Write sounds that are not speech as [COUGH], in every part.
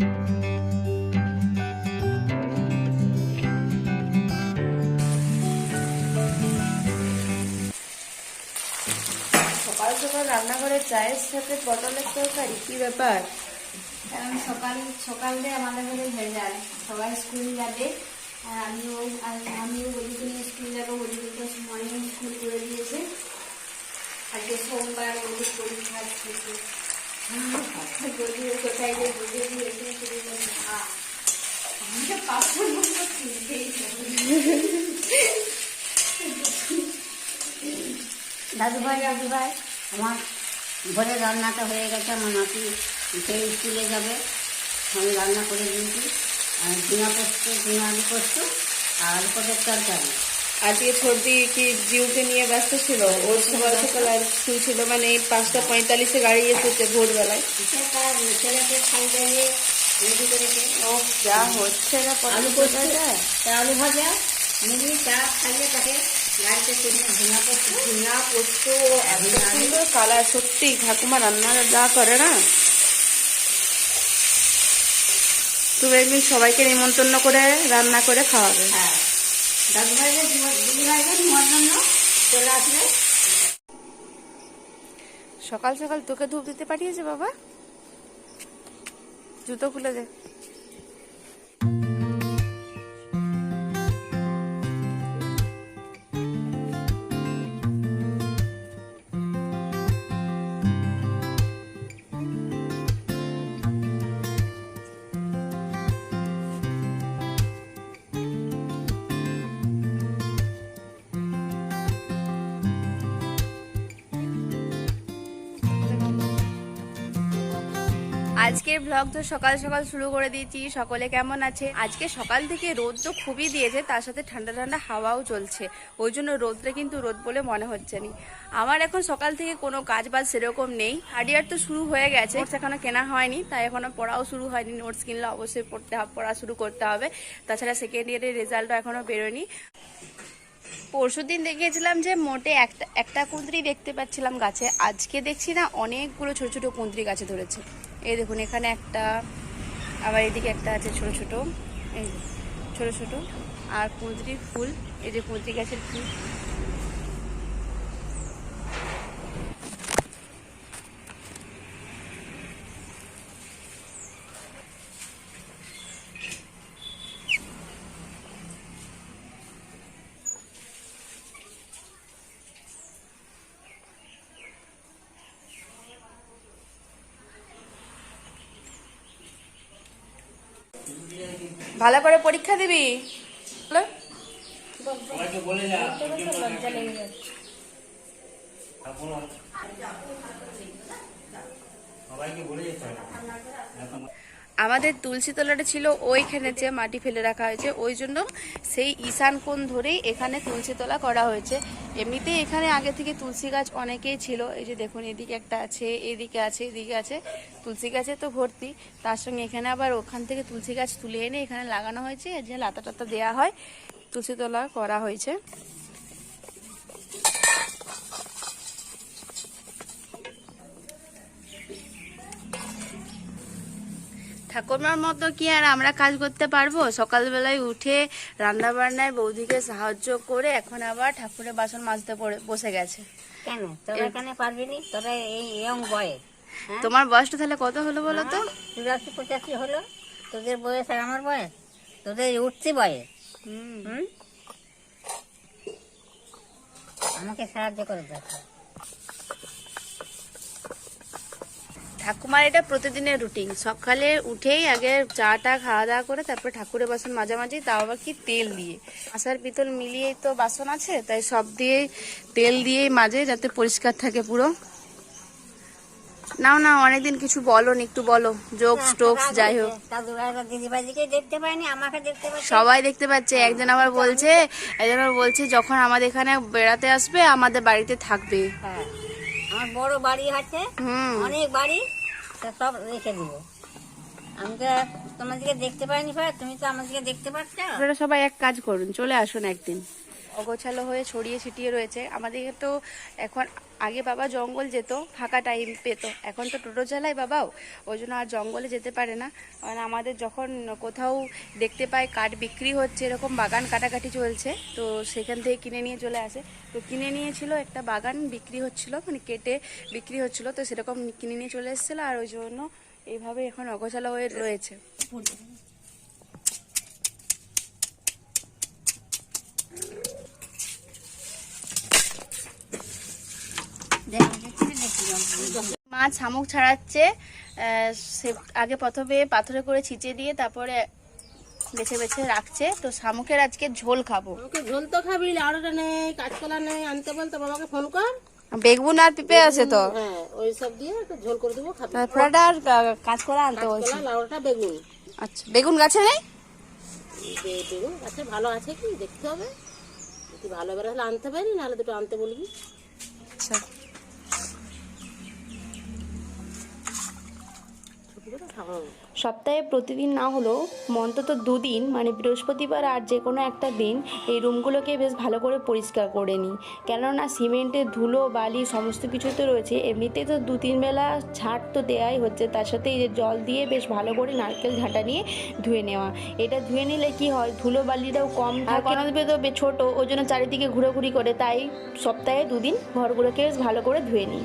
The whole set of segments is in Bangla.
সকাল সকাল রান্নাঘরে চায়ের সাথে পটলের তরকারি, কি ব্যাপার? কারণ সকাল, সকালে আমাদের ঘরে ভেজাল সবাই স্কুল যাবে। আর আমিও আমিও গরিবকে নিয়ে স্কুল যাব। তো মর্নিং স্কুল করে দিয়েছে। আজকে সোমবার গরিব পরীক্ষা গরিব কোথায় যে বুঝে দিয়েছে শুধু বলছে, "আ, আমি তো পাঁচশো নম্বর দাদু ভাই দাদু ভাই আমার ভোরে রান্নাটা হয়ে গেছে আমার নাতি সেই স্কুলে যাবে। আমি রান্না করে দিয়েছি। আর ঝিঙা পোস্ত ঝিঙা আলু পোস্ত আর আলু পটের তরকারি। আজকে সর্দি কি জিউকে নিয়ে ব্যস্ত ছিল ওর সকাল সকাল আর স্কুল ছিল মানে এই পাঁচটা পঁয়তাল্লিশে গাড়ি এসেছে ভোরবেলায়। ও যা হচ্ছে না আলু পোস্ত তা আলু ভাজা? মিলি চা খাইয়ে তাকে কালার সত্যি ঠাকুমা রান্না যা করে না। তুমি একদিন সবাইকে নিমন্ত্রণ করে রান্না করে খাওয়াবে। হ্যাঁ। চলে আসবে। সকাল সকাল তোকে ধূপ দিতে পাঠিয়েছে বাবা? জুতো খুলে দে। আজকের ব্লগ তো সকাল সকাল শুরু করে দিয়েছি। সকলে কেমন আছে? আজকে সকাল থেকে রোদ তো খুবই দিয়েছে, তার সাথে ঠান্ডা ঠান্ডা হাওয়াও চলছে। ওই জন্য রোদটা কিন্তু রোদ বলে মনে হচ্ছে না। আমার এখন সকাল থেকে কোনো কাজ বাজ সেরকম নেই। হাডিয়ার তো শুরু হয়ে গেছে। এখনও কেনা হয়নি, তাই এখনও পড়াও শুরু হয়নি। নোটস কিনলে অবশ্যই পড়তে পড়া শুরু করতে হবে। তাছাড়া সেকেন্ড ইয়ারের রেজাল্টও এখনও বেরোয়নি। পরশু দিন দেখেছিলাম যে মোটে একটা একটা কুঁদরি দেখতে পাচ্ছিলাম গাছে। আজকে দেখছি না, অনেকগুলো ছোট ছোট কুঁদরি গাছে ধরেছে। এই দেখুন, এখানে একটা, আবার এদিকে একটা আছে ছোট ছোট, এই ছোট ছোট, আর কুঁদরি ফুল, এই যে কুঁদরি গাছের ফুল ভালো করে পরীক্ষা দিবি? সবাইকে বলে যেতে আমাদের তুলসী তলাটা ছিল ওইখানে যে মাটি ফেলে রাখা হয়েছে। ওই জন্য সেই ঈশান কোণ ধরেই এখানে তুলসী তলা করা হয়েছে। এমনিতেই এখানে আগে থেকে তুলসী গাছ অনেকেই ছিল। এই যে দেখুন, এদিকে একটা আছে, এদিকে আছে এদিকে আছে। তুলসী গাছে তো ভর্তি। তার সঙ্গে এখানে আবার ওখান থেকে তুলসী গাছ তুলে এনে এখানে লাগানো হয়েছে। যে লাতা টাতা দেওয়া হয়, তুলসী তলা করা হয়েছে। ঠাকুরমার মতো কি আর আমরা কাজ করতে পারব? সকালবেলায় উঠে রান্না বান্নায় বৌদিকে সাহায্য করে এখন আবার ঠাকুরের বাসন মাজতে পড়ে বসে গেছে। কেন? তোরা কেন পারবি নি? তোরা এই ইয়ং বয়স হ্যাঁ? তোমার বয়সটা তাহলে কত হলো বলো তো? চুরাশি পঁচাশি হলো। তোদের বয়স আর আমার বয়স? তোদের উঠতি বয়স? হুম। হুম? আমাকে সাহায্য করে দেখো। ঠাকুমার এটা প্রতিদিনের রুটিন সকালে উঠেই আগে চাটা খাওয়া দাওয়া করে তারপর ঠাকুরের বাসন মাঝামাঝি তাও আবার কি তেল দিয়ে। আসার পিতল মিলিয়েই তো বাসন আছে তাই সব দিয়ে তেল দিয়েই মাঝে যাতে পরিষ্কার থাকে পুরো। নাও না অনেকদিন কিছু বলো একটু বলো। জোকস টোকস যাই হোক। সবাই দেখতে পাচ্ছে একজন আবার বলছে একজন আবার বলছে যখন আমাদের এখানে বেড়াতে আসবে আমাদের বাড়িতে থাকবে। হ্যাঁ। আমার বড় বাড়ি আছে অনেক বাড়ি তা সব রেখে দিব। আমি তো তোমাদেরকে দেখতে পাইনি ভাই তুমি তো আমাদেরকে দেখতে পাচ্ছ? আপনারা সবাই এক কাজ করুন চলে আসুন একদিন। অগোছালো হয়ে ছড়িয়ে ছিটিয়ে রয়েছে। আমাদেরকে তো এখন আগে বাবা জঙ্গল যেত, ফাঁকা টাইম পেত। এখন তো টোটো চালায় বাবাও, ওই জন্য আর জঙ্গলে যেতে পারে না। কারণ আমাদের যখন কোথাও দেখতে পাই কাঠ বিক্রি হচ্ছে, এরকম বাগান কাটাকাটি চলছে, তো সেখান থেকে কিনে নিয়ে চলে আসে। তো কিনে নিয়েছিল একটা বাগান, বিক্রি হচ্ছিল মানে কেটে বিক্রি হচ্ছিল, তো সেরকম কিনে নিয়ে চলে এসেছিল, আর ওই জন্য এইভাবে এখন অগোছালো হয়ে রয়েছে। মা শামুক ছাড়াচ্ছে সে আগে প্রথমে পাথরে করে ছিঁচে দিয়ে তারপরে বেছে বেছে রাখছে। তো শামুকের আজকে ঝোল খাব। ঝোল তো খাবি লাউডাটা নেই কাঁচকলা নেই আনতে বলতে বাবাকে ফোন কর। বেগুন আর পিপে আছে তো। হ্যাঁ ওই সব দিয়ে ঝোল করে দেবো আর কাঁচকলা আনতে বলছি। কাঁচকলা লাউডাটা বেগুন। আচ্ছা বেগুন গাছে নেই? বেগুন আছে ভালো আছে কি? দেখতে হবে। যদি ভালো বেড়ে হলে আনতে পারি নাহলে দুটো আনতে বলবি। আচ্ছা ছোটো করে খাওয়াবো সপ্তাহে প্রতিদিন না হলেও অন্তত দুদিন মানে বৃহস্পতিবার আর যে কোনো একটা দিন এই রুমগুলোকে বেশ ভালো করে পরিষ্কার করে নিই। কেননা সিমেন্টের ধুলো, বালি সমস্ত কিছু তো রয়েছে। এমনিতেই তো দু তিন বেলা ঝাড় তো দেওয়াই হচ্ছে। তার সাথে এই যে জল দিয়ে বেশ ভালো করে নারকেল ঝাঁটা নিয়ে ধুয়ে নেওয়া। এটা ধুয়ে নিলে কি হয়? ধুলো বালিটাও কম কনবে তো ছোট, ওই জন্য চারিদিকে ঘুরোঘুরি করে। তাই সপ্তাহে দুদিন ঘরগুলোকে বেশ ভালো করে ধুয়ে নিই।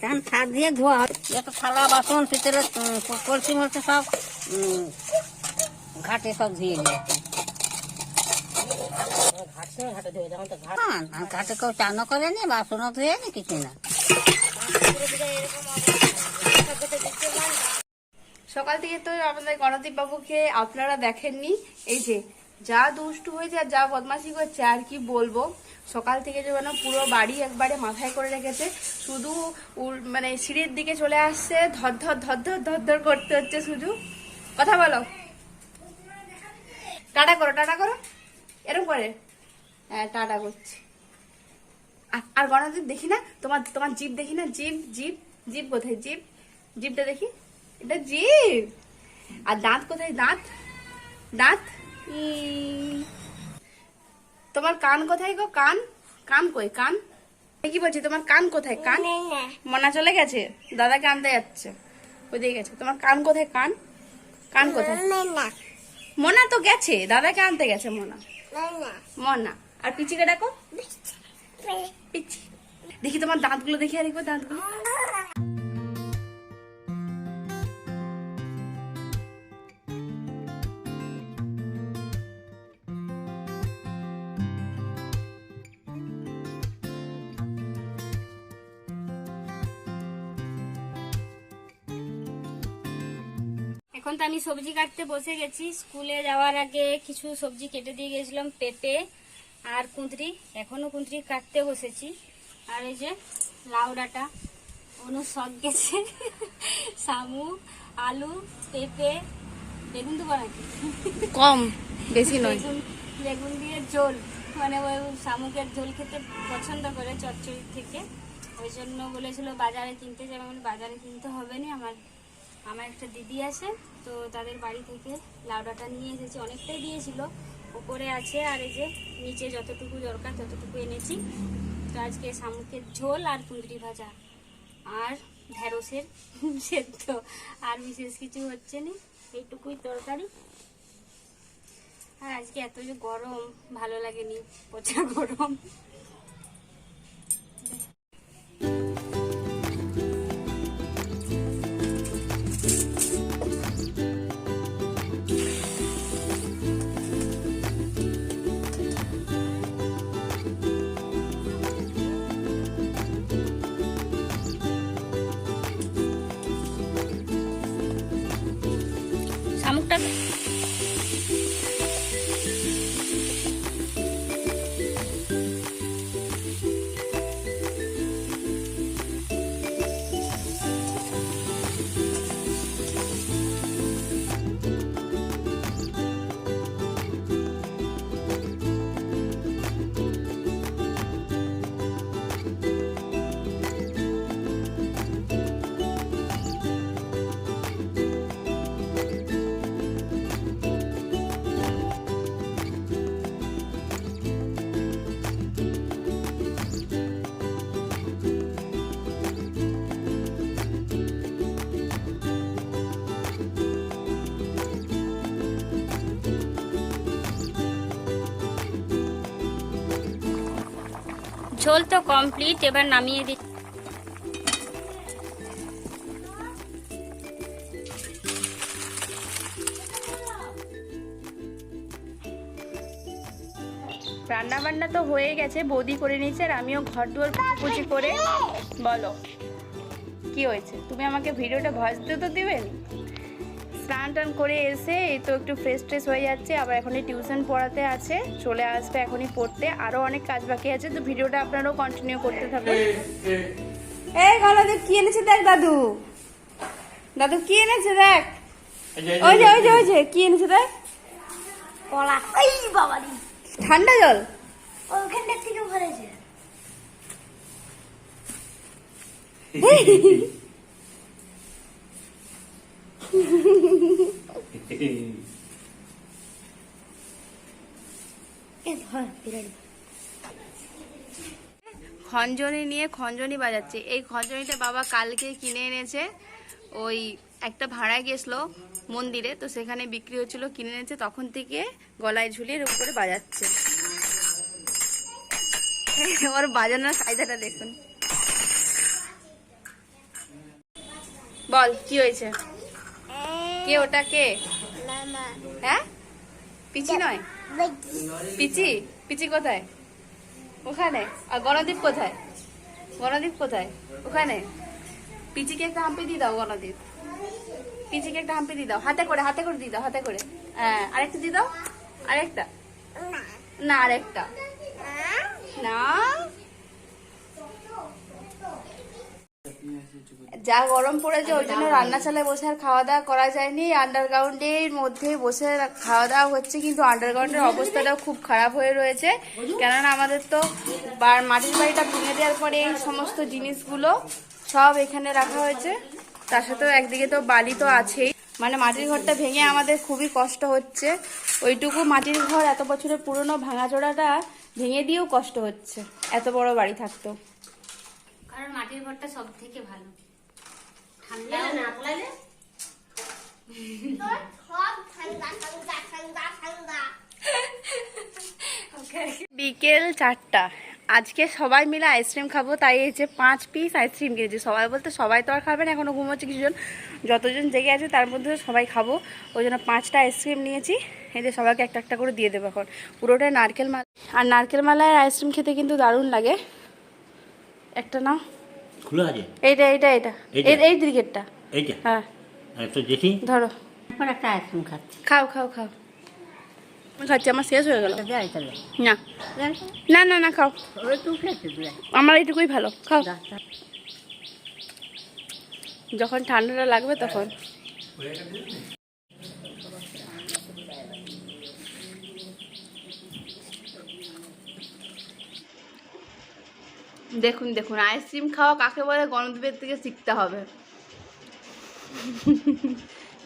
তখন ছাদ দিয়ে ধোয়া হয়? একটা থালা, বাসন ভিতরে কলসি মলসি সব ঘাটে সব ধুয়ে ঘাট হ্যাঁ ঘাটে কেউ চানও করেনি বাসনও ধুয়ে নি, কিছু না। সকাল থেকে তো আমাদের গণদীপ বাবুকে আপনারা দেখেননি, এই যে যা দুষ্টু হয়েছে আর যা বদমাশি করছে, আর কি বলব? সকাল থেকে যে মানে পুরো বাড়ি একবারে মাথায় করে রেখেছে। শুধু মানে সিঁড়ির দিকে চলে আসছে, ধর ধর ধর ধর ধর ধর করতে হচ্ছে শুধু। কথা বলো। টাটা করো টাটা করো। এরকম করে। হ্যাঁ টাটা করছি। আর- গণদীপ দেখি না? তোমার তোমার জিপ দেখি না? জিপ জিপ জিপ কোথায়? জিপ, জিপটা দেখি। এটা জিপ। আর দাঁত কোথায়? দাঁত। দাঁত। তোমার কান কোথায় গো? কান? কান কই? কান? কি বলছি? তোমার কান কোথায়? কান? মনা চলে গেছে? দাদাকে আনতে যাচ্ছে। ওই দিকে গেছে। তোমার কান কোথায়? কান? কান কোথায়? মনা তো গেছে। দাদাকে আনতে গেছে মনা। মনা। আর পিচিকে ডাকো। পিচি। দেখি তোমার দাঁতগুলো দেখি আর একবার দাঁতগুলো। এখন তো আমি সবজি কাটতে বসে গেছি। স্কুলে যাওয়ার আগে কিছু সবজি কেটে দিয়ে গেছিলাম পেঁপে আর কুঁদরি। এখনও কুঁদরি কাটতে বসেছি। আর এই যে লাউ ডাঁটা অনু শখ গেছে। শামু আলু পেঁপে বেগুন দেবো নাকি? কম বেশি নয়। বেগুন দিয়ে ঝোল। মানে ওই শামুকের ঝোল খেতে পছন্দ করে চচ্চড়ি থেকে। ওই জন্য বলেছিল বাজারে কিনতে যাবে। বাজারে কিনতে হবে না আমার। আমার একটা দিদি আছে, তো তাদের বাড়ি থেকে লাউ লাউডাটা নিয়ে এসেছি। অনেকটাই দিয়েছিল, ওপরে আছে আর এই যে নিচে যতটুকু দরকার ততটুকু এনেছি। তো আজকে শামুকের ঝোল আর কুঁদরি ভাজা আর ঢেঁড়সের সেদ্ধ। আর বিশেষ কিছু হচ্ছে না, এইটুকুই তরকারি। আর আজকে এত যে গরম, ভালো লাগেনি পচা গরম। ঝোল তো কমপ্লিট এবার নামিয়ে দিই রান্না বান্না তো হয়ে গেছে, বৌদি করে নিয়েছে আর আমিও ঘর দুয়ার পুচি করে। বলো, কি হয়েছে? তুমি আমাকে ভিডিওটা ভয়েস দিতে তো দিবেন স্নান টান করে এসে এই তো একটু ফ্রেশ ট্রেশ হয়ে যাচ্ছে আবার এখনই টিউশন পড়াতে আছে চলে আসবে এখনই পড়তে আরও অনেক কাজ বাকি আছে তো ভিডিওটা আপনারাও কন্টিনিউ করতে থাকুন। এই গলাদেব কি এনেছে দেখ দাদু? দাদু কি এনেছে দেখ? ওই যে ওই যে ওই যে কি এনেছে দেখ? কলা। এই বাবারি ঠান্ডা জল? ওখানটা থেকে ভরেছে [LAUGHS] খঞ্জনি নিয়ে খঞ্জনি বাজাচ্ছে। এই খঞ্জনিটা বাবা কালকে কিনে এনেছে। ওই একটা ভাড়ায় গেছিল মন্দিরে, তো সেখানে বিক্রি হচ্ছিল, কিনে এনেছে, তখন থেকে গলায় ঝুলিয়ে উপরে বাজাচ্ছে। ওর বাজানোর কায়দাটা দেখুন। বল, কি হয়েছে? কে ওটা কে? হ্যাঁ? পিচি নয়? পিচি? পিচি কোথায়? ওখানে। আর গণদীপ কোথায়? গণদীপ কোথায়? ওখানে। পিচিকে একটা হাম্পি দিয়ে দাও গণদীপ। পিচিকে একটা হাম্পি দিয়ে দাও। হাতে করে হাতে করে দিয়ে দাও হাতে করে। হ্যাঁ আরেকটা দিয়ে দাও। আরেকটা। না। আরেকটা। না? যা গরম পড়েছে, ওই জন্য রান্না চালে বসে আর খাওয়া দাওয়া করা যায়নি। আন্ডারগ্রাউন্ডের মধ্যে বসে খাওয়া দাওয়া হচ্ছে, কিন্তু আন্ডারগ্রাউন্ডের অবস্থাটাও খুব খারাপ হয়ে রয়েছে। কেননা আমাদের তো মাটির বাড়িটা ভেঙে দেওয়ার পরে এই সমস্ত জিনিসগুলো সব এখানে রাখা হয়েছে। তার সাথেও একদিকে তো বালি তো আছেই। মানে মাটির ঘরটা ভেঙে আমাদের খুবই কষ্ট হচ্ছে। ওইটুকু মাটির ঘর এত বছরের পুরনো ভাঙাচোড়াটা ভেঙে দিয়েও কষ্ট হচ্ছে, এত বড় বাড়ি থাকতো। কারণ মাটির ঘরটা সব থেকে ভালো। ঠান্ডা না বিকেল চারটা। আজকে সবাই মিলে আইসক্রিম খাব তাই এই যে পাঁচ পিস আইসক্রিম কিনেছি। সবাই বলতে সবাই তো আর খাবে না এখনও ঘুমোচ্ছে কিছুজন। যতজন জেগে আছে তার মধ্যে সবাই খাব। ওই জন্য পাঁচটা আইসক্রিম নিয়েছি। এই যে সবাইকে একটা একটা করে দিয়ে দেবো এখন। পুরোটাই নারকেল মালা আর নারকেল মালায় আইসক্রিম খেতে কিন্তু দারুণ লাগে। একটা নাও। খোলা আছে? এইটা এইটা এটা এইটা? এই এই দিকেরটা এইটা? হ্যাঁ। একটু দেখি। ধরো। এখন একটা আইসক্রিম খাচ্ছি। খাও খাও খাও। খাচ্ছি আমার শেষ হয়ে গেল। না। না না না খাও। আমার এইটুকুই ভালো। খাও। যখন ঠান্ডাটা লাগবে তখন। দেখুন দেখুন আইসক্রিম খাওয়া কাকে বলে? গণদ্বীপের থেকে শিখতে হবে।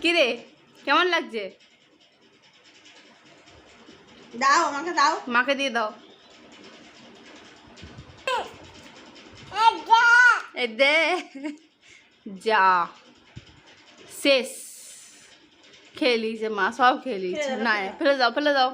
কি রে কেমন লাগছে? দাও আমাকে দাও। মাকে দিয়ে দাও। এ দে যা। শেষ। খেয়ে লিয়েছে মা সব লিয়েছে না ফেলে দাও ফেলে দাও।